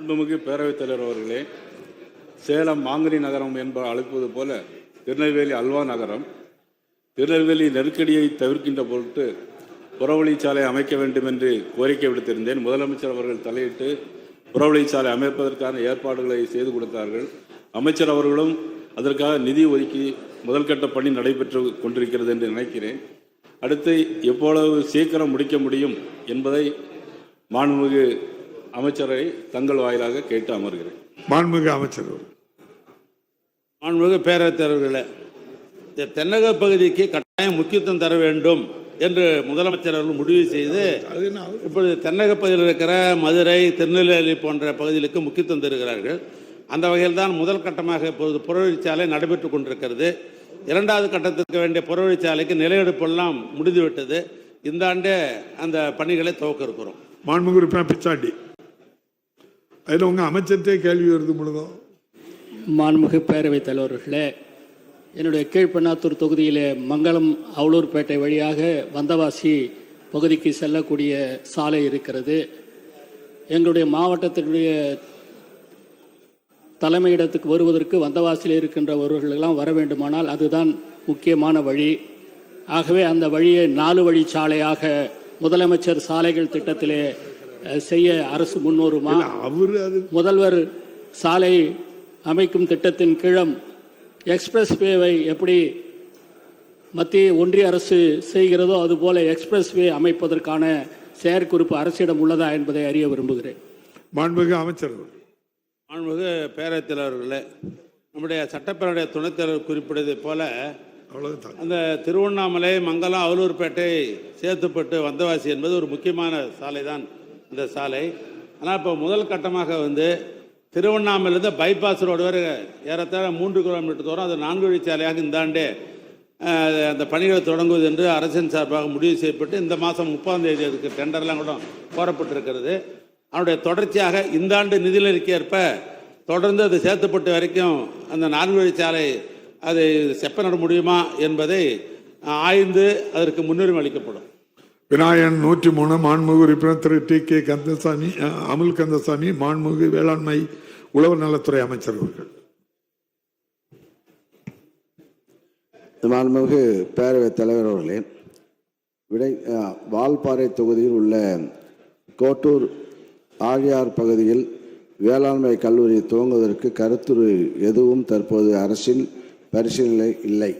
அன்புமிகு பேரவைத் தலைவர் அவர்களே சேலம் மாங்கனி நகரம் என்ப அழைப்பது போல திருநெல்வேலி அல்வா நகரம் திருநெல்வேலி நெருக்கடியை தவிர்க்கின்ற பொருட்டு புறவழிச்சாலை அமைக்க வேண்டும் என்று கோரிக்கை விடுத்திருந்தேன். முதலமைச்சர் அவர்கள் தலையிட்டு புறவழிச்சாலை அமைப்பதற்கான ஏற்பாடுகளை செய்து கொடுத்தார்கள். அமைச்சர் அவர்களும் அதற்காக நிதி ஒதுக்கி முதல்கட்ட பணி நடைபெற்று கொண்டிருக்கிறது என்று நினைக்கிறேன். அடுத்து எவ்வளவு சீக்கிரம் முடிக்க முடியும் என்பதை மாண்புமிகு அமைச்சரை தங்கள் வாயிலாக கேட்டு அமர்கிறேன். மாண்புமிகு அமைச்சர். மாண்புமிகு பேரவைத் தலைவர்களே இந்த தென்னக பகுதிக்கு கட்டாயம் முக்கியத்துவம் தர வேண்டும் என்று முதலமைச்சர் அவர்கள் முடிவு செய்து இப்பொழுது தென்னக பகுதியில் இருக்கிற மதுரை திருநெல்வேலி போன்ற பகுதிகளுக்கு முக்கியத்துவம் தருகிறார்கள். அந்த வகையில் தான் முதல் கட்டமாக இப்பொழுது புறவழிச்சாலை நடைபெற்று கொண்டிருக்கிறது. இரண்டாவது கட்டத்திற்கு வேண்டிய புறவழிச்சாலைக்கு நிலையெடுப்பெல்லாம் முடிந்துவிட்டது. இந்த ஆண்டே அந்த பணிகளை துவக்க இருக்கிறோம். மாண்புமிகு பிச்சாண்டி. அதில் உங்கள் அமைச்சர்கிட்டே கேள்வி வருது முழுதும். மாண்புமிகு பேரவைத் தலைவர்களே என்னுடைய கீழ்பெண்ணாத்தூர் தொகுதியில் மங்களம் அவலூர்பேட்டை வழியாக வந்தவாசி பகுதிக்கு செல்லக்கூடிய சாலை இருக்கிறது. எங்களுடைய மாவட்டத்தினுடைய தலைமையிடத்துக்கு வருவதற்கு வந்தவாசியில் இருக்கின்றவர்களெல்லாம் வர வேண்டுமானால் அதுதான் முக்கியமான வழி. ஆகவே அந்த வழியை நாலு வழி சாலையாக முதலமைச்சர் சாலைகள் திட்டத்திலே செய்ய அரசு முன்வருமா அவர் அது முதல்வர் சாலை அமைக்கும் திட்டத்தின் கீழம் எக்ஸ்பிரஸ் வேவை எப்படி மத்திய ஒன்றிய அரசு செய்கிறதோ அதுபோல எக்ஸ்பிரஸ் வே அமைப்பதற்கான செயற்குறிப்பு அரசிடம் உள்ளதா என்பதை அறிய விரும்புகிறேன். மாண்புமிகு அமைச்சர் அவர்கள். மாண்புமிகு பேரவைத் தலைவர்களே நம்முடைய சட்டப்பேரவைய துணைத் தலைவர் குறிப்பிட்டதைப் போல அந்த திருவண்ணாமலை மங்கலம் அவலூர்பேட்டை சேத்துப்பட்டு வந்தவாசி என்பது ஒரு முக்கியமான சாலை தான் இந்த சாலை. ஆனால் இப்போ முதல் கட்டமாக வந்து திருவண்ணாமலேருந்து பைபாஸ் ரோடு வரை ஏறத்தாழ மூன்று கிலோமீட்டர் தூரம் அது நான்கு வழிச்சாலையாக இந்த ஆண்டே அந்த பணிகளை தொடங்குவது என்று அரசின் சார்பாக முடிவு செய்யப்பட்டு இந்த மாதம் முப்பதாம் தேதி அதுக்கு டெண்டர்லாம் கூட கோரப்பட்டிருக்கிறது. அதனுடைய தொடர்ச்சியாக இந்த ஆண்டு நிதிநிலைக்கு ஏற்ப தொடர்ந்து அது சேர்த்துப்பட்டு வரைக்கும் அந்த நான்கு வழிச்சாலை அதை செப்ப நட முடியுமா என்பதை ஆய்ந்து அதற்கு முன்னுரிமை அளிக்கப்படும். விநாயகன் நூற்றி மூணு மாண்புமிகு உறுப்பினர் திரு டி கே கந்தசாமி அமுல் கந்தசாமி மாண்புமிகு வேளாண்மை உழவு நலத்துறை அமைச்சர் அவர்கள். மாண்புமிகு பேரவைத் தலைவர் அவர்களே விடை வால்பாறை தொகுதியில் உள்ள கோட்டூர் ஆழியார் பகுதியில் வேளாண்மை கல்லூரி துவங்குவதற்கு கருத்துரு எதுவும் தற்போது அரசின் பரிசீலனை இல்லை.